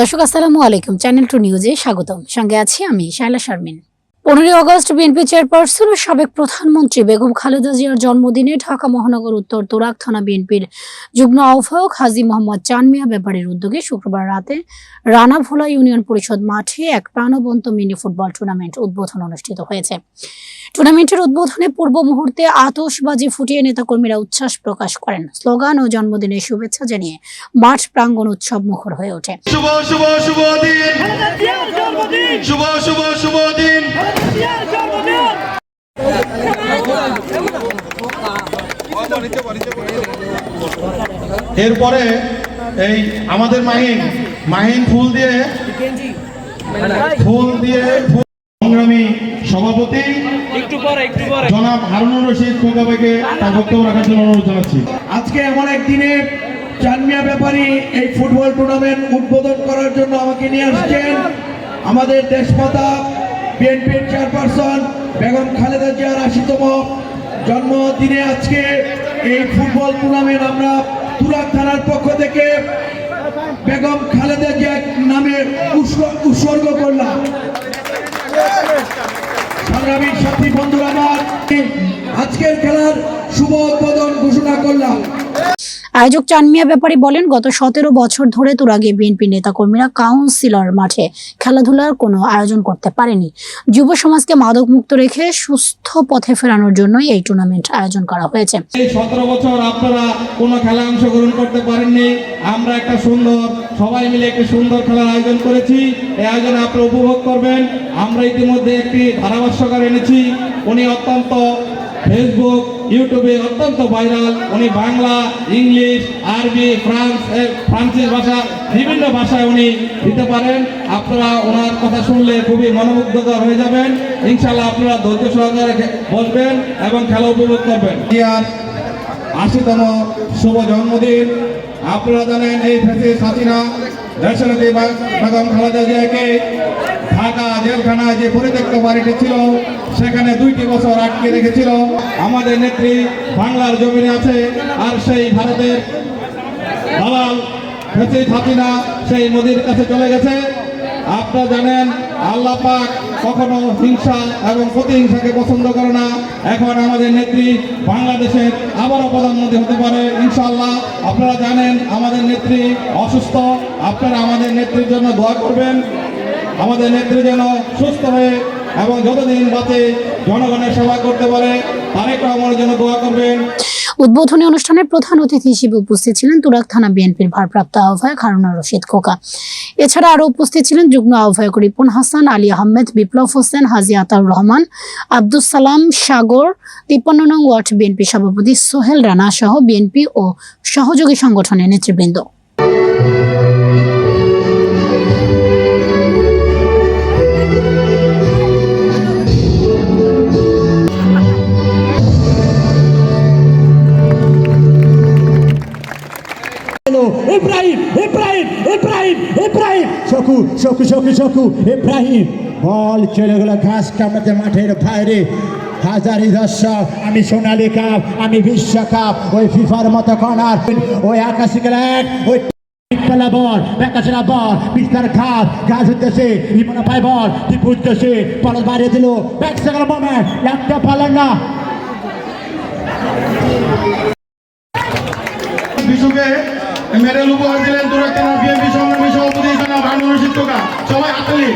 দর্শক আসসালামু আলাইকুম। চ্যানেল টু নিউজে স্বাগতম। সঙ্গে আছি আমি শায়লা শারমিন। পনেরোই আগস্ট বিএনপি চেয়ারপারসন ও সাবেক প্রধানমন্ত্রী বেগম খালেদা জিয়ার জন্মদিনে ঢাকা মহানগর উত্তর তুরাক থানা বিএনপির যুগ্ম আহ্বায়ক হাজী মোহাম্মদ চানমিয়া ব্যাপারীর উদ্যোগে শুক্রবার রাতে রানাভোলা ইউনিয়ন পরিষদ মাঠে এক প্রাণবন্ত মিনি ফুটবল টুর্নামেন্ট উদ্বোধন অনুষ্ঠিত হয়েছে। টুর্নামেন্টের উদ্বোধনে পূর্ব মুহূর্তে আতশবাজি ফুটিয়ে নেতাকর্মীরা উচ্ছ্বাস প্রকাশ করেন। স্লোগান ও জন্মদিনের শুভেচ্ছা জানিয়ে মাঠ প্রাঙ্গণ উৎসব মুখর হয়ে ওঠে। শুভ শুভ শুভ দিন! শুভ শুভ শুভ দিন জন্মদিন এরপরে এই আমাদের মাহিন মাহিন ফুল দিয়ে ফুল দিয়ে সংগ্রামী সভাপতি একটু পরে একটু পরে। জনাব হারুনুর রশিদ খোকাবাইকে তার বক্তব্য রাখার জন্য অনুরোধ জানাচ্ছি। আজকে এমন এক দিনে চানমিয়া ব্যাপারী এই ফুটবল টুর্নামেন্ট উদ্বোধন করার জন্য আমাকে নিয়ে আসছেন আমাদের দেশমাতা বিএনপির চেয়ারপারসন বেগম খালেদা জিয়ার আশিতম জন্মদিনে আজকে এই ফুটবল টুর্নামেন্ট আমরা তুরাক থানার পক্ষ থেকে বেগম খালেদা জিয়া নামে উৎসর্গ করলাম। সংগ্রামী সাথী বন্ধুরা, আমার আজকের খেলার শুভ উদ্বোধন ঘোষণা করলাম। আয়োজক চানমিয়া ব্যাপারী বলেন, গত সতেরো বছর ধরে তুরাগে বিএনপি নেতাকর্মীরা কাউন্সিলর মাঠে খেলাধুলার কোনো আয়োজন করতে পারেনি। যুব সমাজকে মাদক মুক্ত রেখে সুস্থ পথে ফেরানোর জন্যই এই টুর্নামেন্ট আয়োজন করা হয়েছে। এই সতেরো বছর আপনারা কোনো খেলা অংশগ্রহণ করতে পারেননি। আমরা একটা সুন্দর, সবাই মিলে একটি সুন্দর খেলার আয়োজন করেছি। এই আয়োজনে আপনারা উপভোগ করবেন। আমরা ইতিমধ্যে একটি ধারাভাষ্যকার এনেছি। উনি অত্যন্ত ফেসবুক ইউটিউবে অত্যন্ত ভাইরাল। উনি বাংলা ইংলিশ আরবি ফ্রান্স এ, ফ্রান্সিস ভাষা বিভিন্ন ভাষায় উনি দিতে পারেন। আপনারা ওনার কথা শুনলে খুবই মনোমুগ্ধকর হয়ে যাবেন। ইনশাল্লাহ আপনারা ধৈর্য সহকারে বসবেন এবং খেলা উপভোগ করবেন। আশিতম শুভ জন্মদিন। আপনারা জানেন এই ফেসে হাসিনা দেশনেত্রী বেগম খালেদা ঢাকা জেলখানায় যে পরিত্যক্ত বাড়িটি ছিল, সেখানে দুইটি বছর আটকে রেখেছিল। আমাদের নেত্রী বাংলার জমিনে আছে, আর সেই ভারতের দালাল ফেসে হাসিনা সেই নদীর কাছে চলে গেছে। আপনারা জানেন, আল্লাহ পাক কখনো হিংসা এবং প্রতিহিংসাকে পছন্দ করে না। এখন আমাদের নেত্রী বাংলাদেশের আবারও প্রধানমন্ত্রী হতে পারে, ইনশাআল্লাহ। আপনারা জানেন, আমাদের নেত্রী অসুস্থ। আপনারা আমাদের নেত্রীর জন্য দোয়া করবেন। আমাদের নেত্রী যেন সুস্থ হয়ে এবং যতদিন বাঁচে, জনগণের সেবা করতে পারে। তারেক রহমানের জন্য দোয়া করবেন। উদ্বোধনী অনুষ্ঠানে প্রধান অতিথি হিসেবে উপস্থিত ছিলেন তুরাক থানা বিএনপির ভারপ্রাপ্ত আহ্বায়ক হারুনা রশিদ খোকা। এছাড়া আরও উপস্থিত ছিলেন যুগ্ম আহ্বায়ক রিপন হাসান, আলী আহমেদ, বিপ্লব হোসেন, হাজি আতাউর রহমান, আব্দুস সালাম, সাগর, তিপ্পান্ন নং ওয়ার্ড বিএনপি সভাপতি সোহেল রানা সহ বিএনপি ও সহযোগী সংগঠনের নেতৃবৃন্দ। ইব্রাহিম ইব্রাহিম ইব্রাহিম ইব্রাহিম শকু শকু শকু শকু ইব্রাহিম বল, চলে গেল ঘাস কামড়াতে মাঠের বাইরে। হাজারি দর্শক, আমি সোনালি কাপ, আমি বিশ্বকাপ ওই ফিফার মতো কর্নার। ওই আকাশি গ্যালাক ওই পেলা বল বেকাশরা বল, বিস্তার খাপ গাছ উদ্দেশ্যে রিমনা পাই বল, টিপু উদ্দেশ্যে বল বাইরে দিল। ব্যাক সেকেন্ড মোমেন্ট লাগতে পারলেন না। বিশুকে মেডেল উপহার দিলেন তুরাকেনা বিএনপি সংগ্রামী সভাপতি জনাব আনোয়ার রশিদ সবাই হাততালি